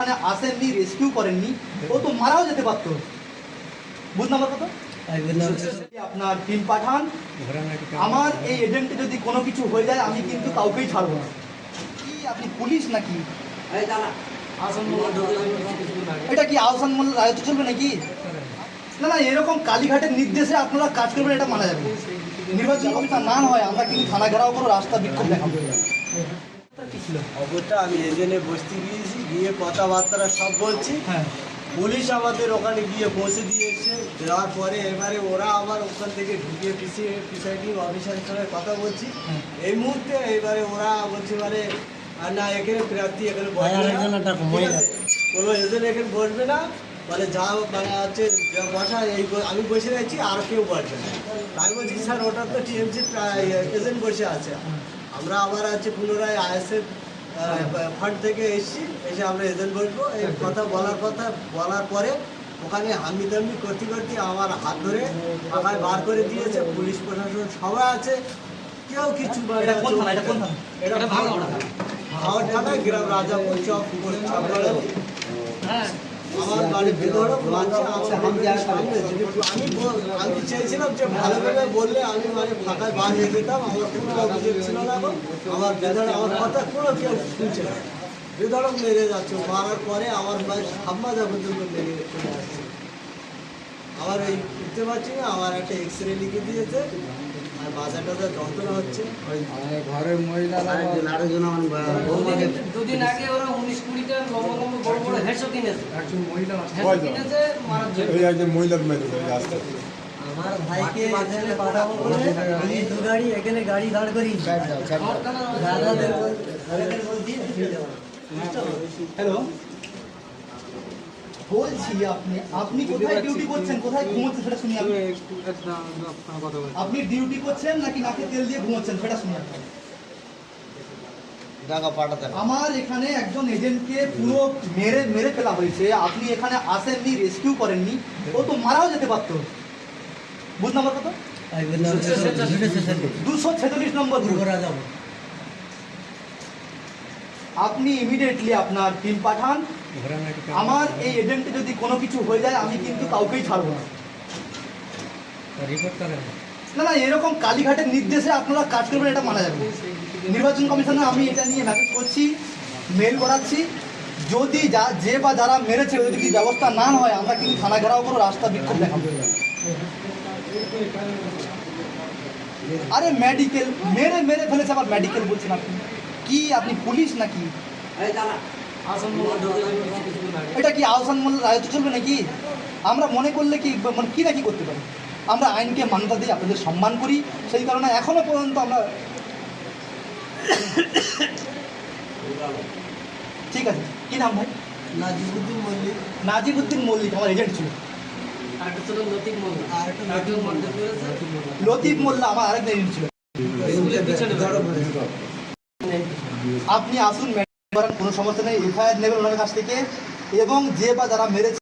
মানে আসেননি রেস্কিউ করেননি ও তো মারাও যেতে পারতো। বুঝ নাম্বার কত আপনার টিম পাঠান আমার এই এজেন্টে যদি কোনো কিছু হয়ে যায় আমি কিন্তু কাউকেই ছাড়বো না। কি আপনি পুলিশ নাকি? এটা কি আহসান মোল্লা রায়ত চলবে নাকি? না না এরকম কালীঘাটের নির্দেশে আপনারা কাজ করবেন এটা মানা যাবে। নির্বাচন কমিশন না হয় আমরা কিন্তু থানা ঘেরাও করে রাস্তা বিক্ষোভ দেখাবো। ছিল খবরটা আমি এজেন্টে বসতে গিয়েছি গিয়ে কথাবার্তা সব বলছি। হ্যাঁ। পুলিশ আমাদের ওখানে গিয়ে পৌঁছে দিয়েছে। দেওয়ার পরে এবারে ওরা আবার ওখান থেকে ঢুকিয়ে পিসি প্রিসাইডিং অফিসারের সঙ্গে কথা বলছি। হ্যাঁ। এই মুহূর্তে এবারে ওরা বলছে মানে আর না এখানে প্রার্থী এখানে? কোনো এজেন্ট এখানে বসবে না। মানে যা মানে আছে যা বসা এই আমি বসে রয়েছি আর কেউ বসবে না। তাই বলছি স্যার ওটা তো টিএমসি এজেন্ট বসে আছে। আমরা আবার আছে পুনরায় আইএসএফ ফান্ড থেকে এসেছি এসে আমরা এজেন্ট বসবো এই কথা বলার কথা বলার পরে ওখানে হামি দামি করতে করতে আমার হাত ধরে পাখায় বার করে দিয়েছে পুলিশ প্রশাসন সবাই আছে কেউ কিছু থানা? গ্রাম রাজাপুর চক আমার বাড়ি ভেতরে বাচ্চা আমার বাড়ির সামনে যদি আমি বল- আমি চেয়েছিলাম যে ভালোভাবে বললে আমি মানে ফাঁকায় বার হয়ে যেতাম আমার কোনো অভিযোগ ছিল না গো। আমার ভেতরে আমার কথা কোনো কেউ শুনছে না। বেধড়ক মেরে যাচ্ছে মারার পরে আমার ভাই সাম্মাদা পর্যন্ত মেরে চলে আসছে। আমার এই উঠতে পারছি না আমার একটা এক্স রে লিখে দিয়েছে আর বাজার টাজার যন্ত্রণা হচ্ছে। ঘরের মহিলারা দুদিন- আগে ওরা উনিশ কুড়িটা লম্বা লম্বা বড় বড় হেডশো কিনেছে। মহিলা মারার জন্য। মহিলার মেয়ে রাস্তা আমার ভাইকে এখানে পাঠাবো বলে আমি দু গাড়ি এখানে গাড়ি দাঁড় করি। দাদাদের। হ্যালো? বলছি আপনি আপনি কোথায় ডিউটি করছেন? কোথায় ঘুমোচ্ছেন? সেটা শুনি আপনি আপনি ডিউটি করছেন নাকি নাকে তেল দিয়ে ঘুমোচ্ছেন? সেটা শুনি আপনি আমার এখানে একজন এজেন্টকে পুরো মেরে মেরে ফেলা হয়েছে। আপনি এখানে আসেননি রেস্কিউ করেননি। ও তো মারাও যেতে পারতো। বুঝ নাম্বার কত? দুশো ছেচল্লিশ। Number booth. আপনি ইমিডিয়েটলি আপনার টিম পাঠান। আমার এই এজেন্টে যদি কোনো কিছু হয়ে যায় আমি কিন্তু কাউকেই ছাড়বো না। না না এরকম কালীঘাটের নির্দেশে আপনারা কাজ করবেন এটা মানা যাবে নির্বাচন কমিশনে আমি এটা নিয়ে মেসেজ করছি মেল করাচ্ছি। যদি যা যে বা যারা মেরেছে যদি ব্যবস্থা না হয় আমরা কিন্তু থানা ঘেরাও করে রাস্তা বিক্ষোভ দেখাবো। আরে মেডিকেল মেরে মেরে ফেলেছে আবার মেডিকেল বলছেন আপনি। কি আপনি পুলিশ নাকি? এটা কি আহসান মোল্লা রায়ত চলবে নাকি? আমরা মনে করলে কি মানে কী না কি করতে পারি? আমরা আইনকে মান্যতা দিই আপনাদের সম্মান করি সেই কারণে এখনও পর্যন্ত আমরা ঠিক আছে। কি নাম ভাই? নাজিবুদ্দিন মল্লিক। নাজিবুদ্দিন মল্লিক আমার এজেন্ট ছিল। লতিফ মোল্লা। আমার আরেক এজেন্ট ছিল। আপনি আসুন ম্যাডাম কোনো সমস্যা নেই এফআইআর নেবেন ওনার কাছ থেকে। এবং যে বা যারা মেরেছে